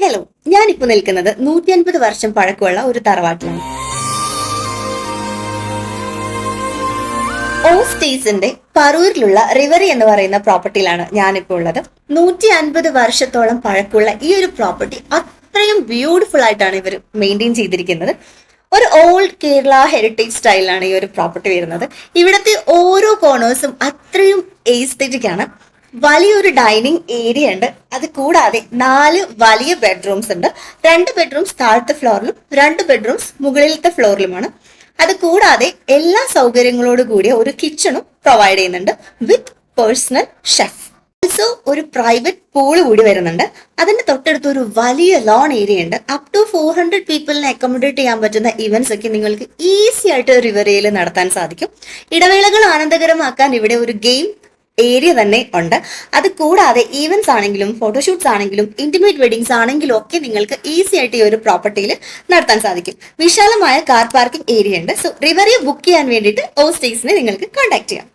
Hello ഞാനിപ്പോ നിൽക്കുന്നത് നൂറ്റി അൻപത് വർഷം പഴക്കമുള്ള ഒരു തറവാട്ടിലാണ്. ഓസ്റ്റേസിന്റെ പറൂരിലുള്ള റിവറി എന്ന് പറയുന്ന പ്രോപ്പർട്ടിയിലാണ് ഞാനിപ്പോ ഉള്ളത്. നൂറ്റി അൻപത് വർഷത്തോളം പഴക്കമുള്ള ഈ ഒരു പ്രോപ്പർട്ടി അത്രയും ബ്യൂട്ടിഫുൾ ആയിട്ടാണ് ഇവർ മെയിന്റെയിൻ ചെയ്തിരിക്കുന്നത്. ഒരു ഓൾഡ് കേരള ഹെറിറ്റേജ് സ്റ്റൈലാണ് ഈ ഒരു പ്രോപ്പർട്ടി വരുന്നത്. ഇവിടുത്തെ ഓരോ കോർണേഴ്സും അത്രയും എസ്തെറ്റിക് ആണ്. വലിയൊരു ഡൈനിങ് ഏരിയ ഉണ്ട്. അത് കൂടാതെ നാല് വലിയ ബെഡ്റൂംസ് ഉണ്ട്. രണ്ട് ബെഡ്റൂംസ് താഴത്തെ ഫ്ലോറിലും രണ്ട് ബെഡ്റൂംസ് മുകളിലത്തെ ഫ്ലോറിലുമാണ് അത് കൂടാതെ എല്ലാ സൗകര്യങ്ങളോട് കൂടിയ ഒരു കിച്ചണും പ്രൊവൈഡ് ചെയ്യുന്നുണ്ട് വിത്ത് പേഴ്സണൽ ഷെഫ് ഓൾസോ ഒരു പ്രൈവറ്റ് പൂൾ കൂടി വരുന്നുണ്ട്. അതിന്റെ തൊട്ടടുത്ത് ഒരു വലിയ ലോൺ ഏരിയ ഉണ്ട്. അപ് ടു ഫോർ ഹൺഡ്രഡ് പീപ്പിളിനെ അക്കോമഡേറ്റ് ചെയ്യാൻ പറ്റുന്ന ഇവന്റ്സ് ഒക്കെ നിങ്ങൾക്ക് ഈസി ആയിട്ട് റിവറിയിൽ നടത്താൻ സാധിക്കും. ഇടവേളകൾ ആനന്ദകരമാക്കാൻ ഇവിടെ ഒരു ഗെയിം ഏരിയ തന്നെ ഉണ്ട്. അത് കൂടാതെ ഈവൻസ് ആണെങ്കിലും ഫോട്ടോഷൂട്ട്സ് ആണെങ്കിലും ഇന്റിമേറ്റ് വെഡിങ്സ് ആണെങ്കിലും ഒക്കെ നിങ്ങൾക്ക് ഈസി ആയിട്ട് ഈ ഒരു പ്രോപ്പർട്ടിയിൽ നടത്താൻ സാധിക്കും. വിശാലമായ കാർ പാർക്കിംഗ് ഏരിയ ഉണ്ട്. സോ റിവറിയെ ബുക്ക് ചെയ്യാൻ വേണ്ടിയിട്ട് ഓ സ്റ്റേസിനെ നിങ്ങൾക്ക് കോൺടാക്ട് ചെയ്യാം.